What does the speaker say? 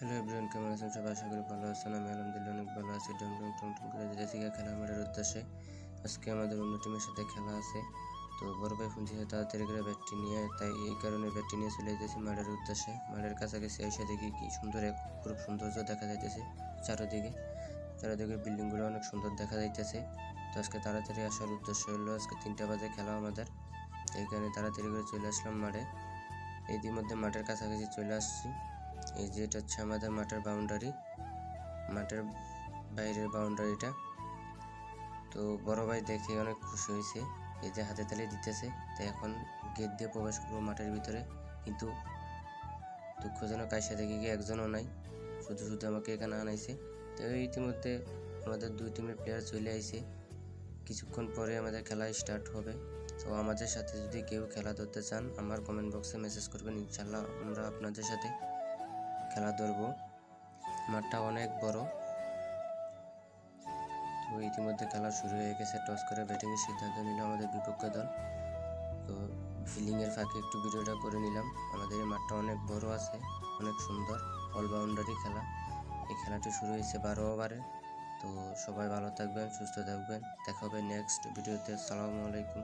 Hello everyone কেমন আছেন? সবাই আশা করি ভালো আছেন। আমি আলহামদুলিল্লাহ অনেক ভালো আছি। ডং ডং টং টং করে যেতেছি খেলার মাঠের উদ্দেশ্যে। আজকে আমাদের অন্য টিমের সাথে খেলা আছে। তো বড় ভাই ফোন দিয়েছে, তাড়াতাড়ি করে ব্যাটটি নিয়ে তাই এই কারণে ব্যাটটি নিয়ে চলে যেতেছি মাঠের উদ্দেশ্যে। মাঠের কাছাকাছি এসে দেখি কি সুন্দর এক খুব সৌন্দর্য দেখা যাইতেছে চারোদিকে। চারোদিকে বিল্ডিংগুলো অনেক সুন্দর দেখা যাইতেছে। তো আজকে তাড়াতাড়ি আসার উদ্দেশ্য হলো, আজকে তিনটা বাজে খেলা আমাদের। এই কারণে তাড়াতাড়ি করে চলে আসলাম মাঠে। ইতিমধ্যে মাঠের কাছাকাছি চলে আসছি। এই যে এটা হচ্ছে আমাদের মাঠের বাউন্ডারি মাঠের বাইরের বাউন্ডারিটা তো বড় ভাই দেখে অনেক খুশি হয়েছে, এই যে হাতে তালে দিতেছে, তাই এখন গেট দিয়ে প্রবেশ করব মাঠের ভিতরে। কিন্তু দুঃখজনক আইসা দেখি কি একজনও নাই, শুধু শুধু আমাকে এখানে আনাইছে। তো ইতিমধ্যে আমাদের দুই টিমের প্লেয়ার চলে আইছে। কিছুক্ষণ পরে আমাদের খেলা স্টার্ট হবে। তো আমাদের সাথে যদি কেউ খেলা ধরতে চান, আমার কমেন্ট বক্সে মেসেজ করবেন ইনশাল্লাহ আমরা আপনাদের সাথে খেলা ধরবো। মাঠটা অনেক বড়। তো ইতিমধ্যে খেলা শুরু হয়ে গেছে টস করে ব্যাটিংয়ের সিদ্ধান্ত নিল আমাদের বিপক্ষ দল। তো ফিল্ডিংয়ের ফাঁকে একটু ভিডিওটা করে নিলাম। আমাদের এই মাঠটা অনেক বড় আছে, অনেক সুন্দর অলরাউন্ডারই খেলা। এই খেলাটি শুরু হয়েছে বারো ওভারে তো সবাই ভালো থাকবেন, সুস্থ থাকবেন। দেখা হবে নেক্সট ভিডিওতে। আসসালামু আলাইকুম।